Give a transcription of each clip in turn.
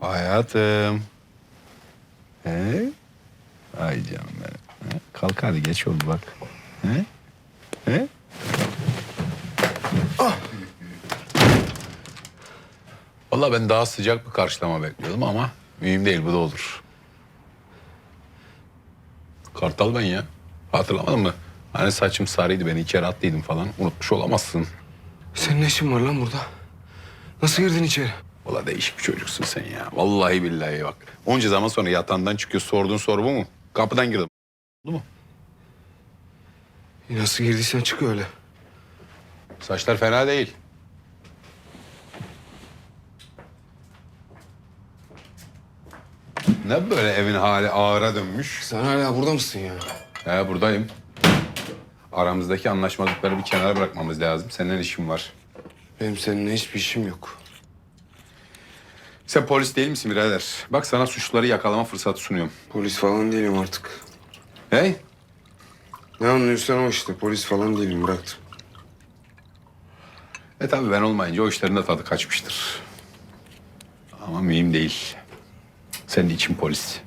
Hayatım. He? Ay canım benim. He? Kalk hadi geç oldu bak. He? He? Ah! Vallahi ben daha sıcak bir karşılama bekliyordum ama mühim değil bu da olur. Kartal ben ya. Hatırlamadın mı? Hani saçım sarıydı beni içeri attıydım falan. Unutmuş olamazsın. Senin ne işin var lan burada? Nasıl girdin içeri? Valla değişik bir çocuksun sen ya. Vallahi billahi bak. Onca zaman sonra yatağından çıkıyor sorduğun soru bu mu? Kapıdan girdim. Oldu mu? Nasıl girdiysen çık öyle. Saçlar fena değil. Ne böyle evin hali ağıra dönmüş? Sen hala burada mısın ya? He buradayım. Aramızdaki anlaşmazlıkları bir kenara bırakmamız lazım. Senin işin var. Benim seninle hiçbir işim yok. Sen polis değil misin birader? Bak sana suçluları yakalama fırsatı sunuyorum. Polis falan değilim artık. Hey? Ne anlıyorsan o işte. Polis falan değilim bıraktım. E tabii ben olmayınca o işlerin de tadı kaçmıştır. Ama mühim değil. Senin için polis.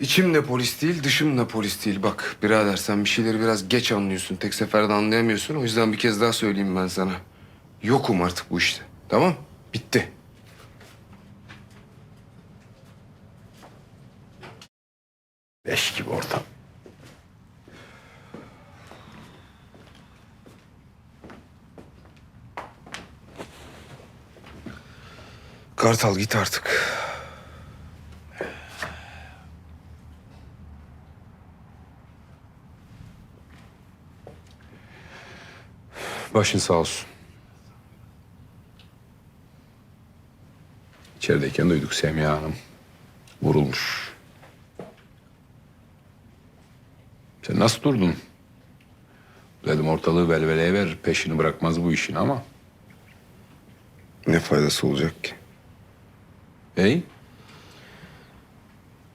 İçim de polis değil, dışım da polis değil. Bak birader sen bir şeyleri biraz geç anlıyorsun. Tek seferde anlayamıyorsun. O yüzden bir kez daha söyleyeyim ben sana. Yokum artık bu işte. Tamam? Bitti. Kartal git artık. Başın sağ olsun. İçerideyken duyduk Semiha Hanım. Vurulmuş. Sen nasıl durdun? Dedim ortalığı velveleye ver. Peşini bırakmaz bu işin ama. Ne faydası olacak ki? Hey?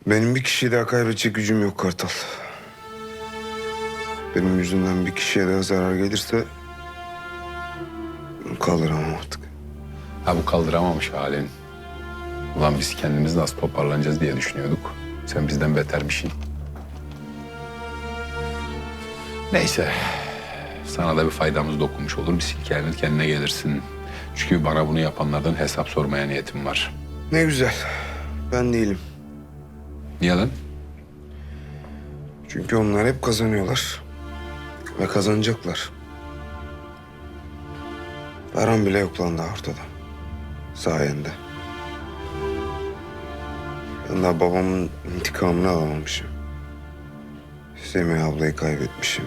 Benim bir kişiyi daha kaybedecek gücüm yok Kartal. Benim yüzümden bir kişiye daha zarar gelirse... ...kaldıramam artık. Ha bu kaldıramamış halin. Ulan biz kendimiz nasıl toparlanacağız diye düşünüyorduk. Sen bizden betermişsin. Neyse. Sana da bir faydamız dokunmuş olur. Bir silkelenir kendine gelirsin. Çünkü bana bunu yapanlardan hesap sormaya niyetim var. Ne güzel. Ben değilim. Niye lan? Çünkü onlar hep kazanıyorlar. Ve kazanacaklar. Param bile yok lan daha ortada. Sayende. Ben daha babamın intikamını alamamışım. Semih ablayı kaybetmişim.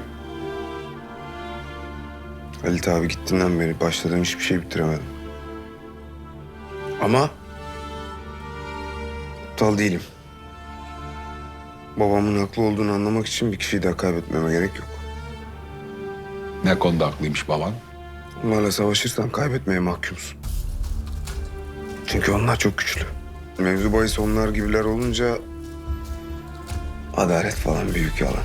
Halit abi gittiğinden beri başladığım hiçbir şey bitiremedim. Ama aptal değilim. Babamın haklı olduğunu anlamak için bir kişiyi daha kaybetmeme gerek yok. Ne konuda haklıymış baban? Onlarla savaşırsan kaybetmeye mahkumsun. Çünkü onlar çok güçlü. Mevzu bahis onlar gibiler olunca adalet falan büyük yalan.